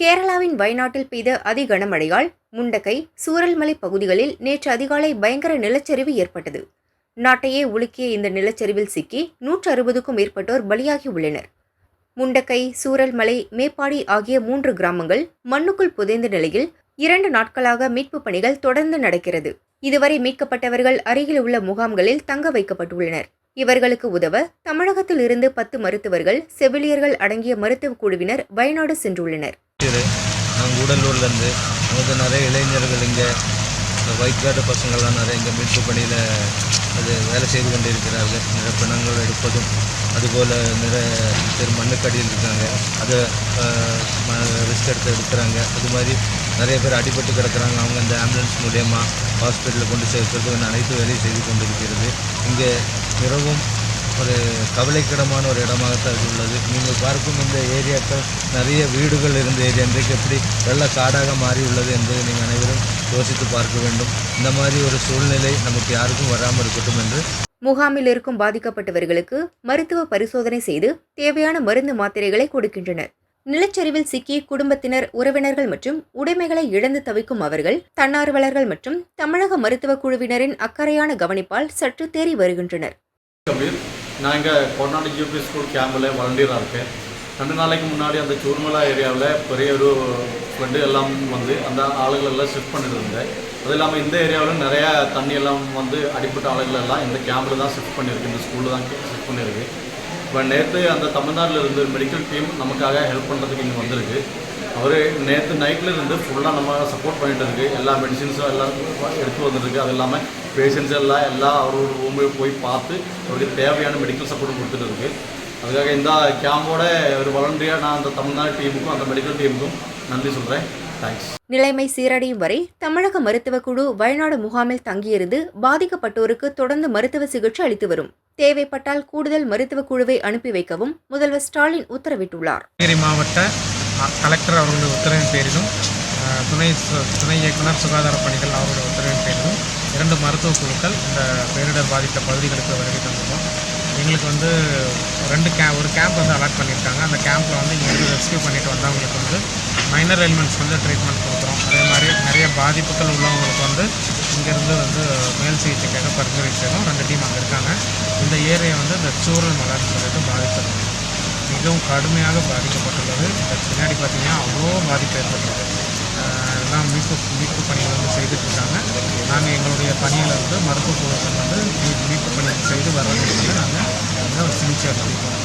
கேரளாவின் வயநாட்டில் பெய்த அதிகனமழையால் முண்டக்கை சூரல்மலை பகுதிகளில் நேற்று அதிகாலை பயங்கர நிலச்சரிவு ஏற்பட்டது. நாட்டையே உலுக்கிய இந்த நிலச்சரிவில் சிக்கி நூற்று அறுபதுக்கும் மேற்பட்டோர் பலியாகி உள்ளனர். முண்டக்கை சூரல்மலை மேப்பாடி ஆகிய மூன்று கிராமங்கள் மண்ணுக்குள் புதைந்த நிலையில் இரண்டு நாட்களாக மீட்புப் பணிகள் தொடர்ந்து நடக்கிறது. இதுவரை மீட்கப்பட்டவர்கள் அருகில் உள்ள முகாம்களில் தங்க வைக்கப்பட்டுள்ளனர். இவர்களுக்கு உதவ தமிழகத்தில் இருந்து பத்து மருத்துவர்கள் செவிலியர்கள் அடங்கிய மருத்துவக் குழுவினர் வயநாடு சென்றுள்ளனர். திரு நாங்கள் உடலூர்லேருந்து நமக்கு நிறைய இளைஞர்கள் இங்கே இந்த பசங்கள்லாம் நிறைய இங்கே மீட்பு பணியில் அது வேலை செய்து கொண்டு இருக்கிறார்கள் நிறைய பிணங்கள் எடுப்பதும் அதுபோல் நிறைய பேர் மண்ணுக்கடியில் இருக்காங்க. அதை ரிஸ்க் எடுத்து எடுக்கிறாங்க. அது மாதிரி நிறைய பேர் அடிபட்டு கிடக்கிறாங்க. அவங்க இந்த ஆம்புலன்ஸ் மூலயமா ஹாஸ்பிட்டலில் கொண்டு சேர்க்கிறது அனைத்து வேலையும் செய்து கொண்டிருக்கிறது. இங்கே மிகவும் ஒரு கவலைக்கிடமான ஒரு இடமாகத்தான் இது உள்ளது. நீங்கள் பார்க்கும் இந்த ஏரியாக்கள் நிறைய வீடுகள் இருந்த ஏரியா இன்றைக்கு எப்படி வெள்ள காடாக மாறி உள்ளது என்பதை நீங்கள் அனைவரும் யோசித்து பார்க்க வேண்டும். இந்த மாதிரி ஒரு சூழ்நிலை நமக்கு யாருக்கும் வராமல் இருக்கட்டும் என்று முகாமில் இருக்கும் பாதிக்கப்பட்டவர்களுக்கு மருத்துவ பரிசோதனை செய்து தேவையான மருந்து மாத்திரைகளை கொடுக்கின்றனர். நிலச்சரிவில் சிக்கி குடும்பத்தினர் உறவினர்கள் மற்றும் உடைமைகளை இழந்து தவிக்கும் அவர்கள் தன்னார்வலர்கள் மற்றும் தமிழக மருத்துவக் குழுவினரின் அக்கறையான கவனிப்பால் சற்று தேறி வருகின்றனர். நான் இங்கே கொண்டாடி யூபி ஸ்கூல் கேம்பில் வாலண்டியராக இருக்கேன். ரெண்டு நாளைக்கு முன்னாடி அந்த சூர்மலா ஏரியாவில் பெரிய ஒரு ஃப்ளட்டு எல்லாம் வந்து அந்த ஆளுகள் எல்லாம் ஷிஃப்ட் பண்ணிட்டு இருந்தேன். அது இல்லாமல் இந்த ஏரியாவில் நிறையா தண்ணி எல்லாம் வந்து அடிப்பட்ட ஆளுகள் எல்லாம் இந்த கேம்பில் தான் ஷிஃப்ட் பண்ணியிருக்கு. இந்த ஸ்கூலில் தான் ஷிஃப்ட் பண்ணியிருக்கு. இப்போ நேற்று அந்த தமிழ்நாட்டில் இருந்து மெடிக்கல் டீம் நமக்காக ஹெல்ப் பண்ணுறதுக்கு இங்கே வந்திருக்கு. அவர் நேற்று நைட்டில் இருந்து ஃபுல்லாக நம்ம சப்போர்ட் பண்ணிட்டு இருக்கு. எல்லா மெடிசின்ஸும் எல்லாம் எடுத்து வந்துருக்கு. அது இல்லாமல் பேஷண்ட்ஸ் எல்லாம் எல்லாம் அவரோட ரூமுக்கு போய் பார்த்து அவருக்கு தேவையான மெடிக்கல் சப்போர்ட் கொடுத்துட்டு இருக்கு. அதுக்காக இந்த கேம்போட ஒரு வாலண்டியாக நான் அந்த தமிழ்நாடு டீமுக்கும் அந்த மெடிக்கல் டீமுக்கும் நன்றி சொல்கிறேன் தேங்க்ஸ் நிலைமை சீரடையும் வரை தமிழக மருத்துவக் குழு வயநாடு முகாமில் தங்கியிருந்து பாதிக்கப்பட்டோருக்கு தொடர்ந்து மருத்துவ சிகிச்சை அளித்து வரும். தேவைப்பட்டால் கூடுதல் மருத்துவக் குழுவை அனுப்பி வைக்கவும் முதல்வர் ஸ்டாலின் உத்தரவிட்டுள்ளார். நீலகிரி மாவட்ட கலெக்டர் அவர்களுடைய உத்தரவின் பேரிலும் துணை சு- துணை இயக்குனர் சுகாதார பணிகள் அவருடைய உத்தரவின் பேரிலும் இரண்டு மருத்துவ குழுக்கள் இந்த பேரிடர் பாதித்த பகுதிகளுக்கு வருகை தந்திருக்கோம். எங்களுக்கு வந்து ரெண்டு கே ஒரு கேம்ப் வந்து அலாட் பண்ணியிருக்காங்க. அந்த கேம்பில் வந்து இங்கே வந்து ரெஸ்கியூ பண்ணிட்டு வந்தவங்களுக்கு வந்து மைனர் எலிமெண்ட்ஸ் வந்து ட்ரீட்மெண்ட் கொடுக்குறோம். அதே மாதிரி நிறைய பாதிப்புகள் உள்ளவங்களுக்கு வந்து இங்கேருந்து வந்து மேல் சிகிச்சைக்காக பரிந்துரை செய்யணும் ரெண்டு டீம் அங்கே இருக்காங்க. இந்த ஏரியா வந்து இந்த சூரல் மலர்னு சொல்லிட்டு பாதித்தது மிகவும் கடுமையாக பாதிக்கப்பட்டுள்ளது. இந்த பின்னாடி பார்த்திங்கன்னா அவ்வளோ பாதிப்பு ஏற்பட்டுள்ளது எல்லாம் மீட்பு மீட்பு பணிகள் வந்து செய்துட்டு இருக்காங்க நாங்கள் எங்களுடைய பணியில் வந்து மருத்துவ குழுக்கள் வந்து மீட்பு பணிகள் செய்து வர நாங்கள் வந்து சிகிச்சை அளிக்கிறோம்.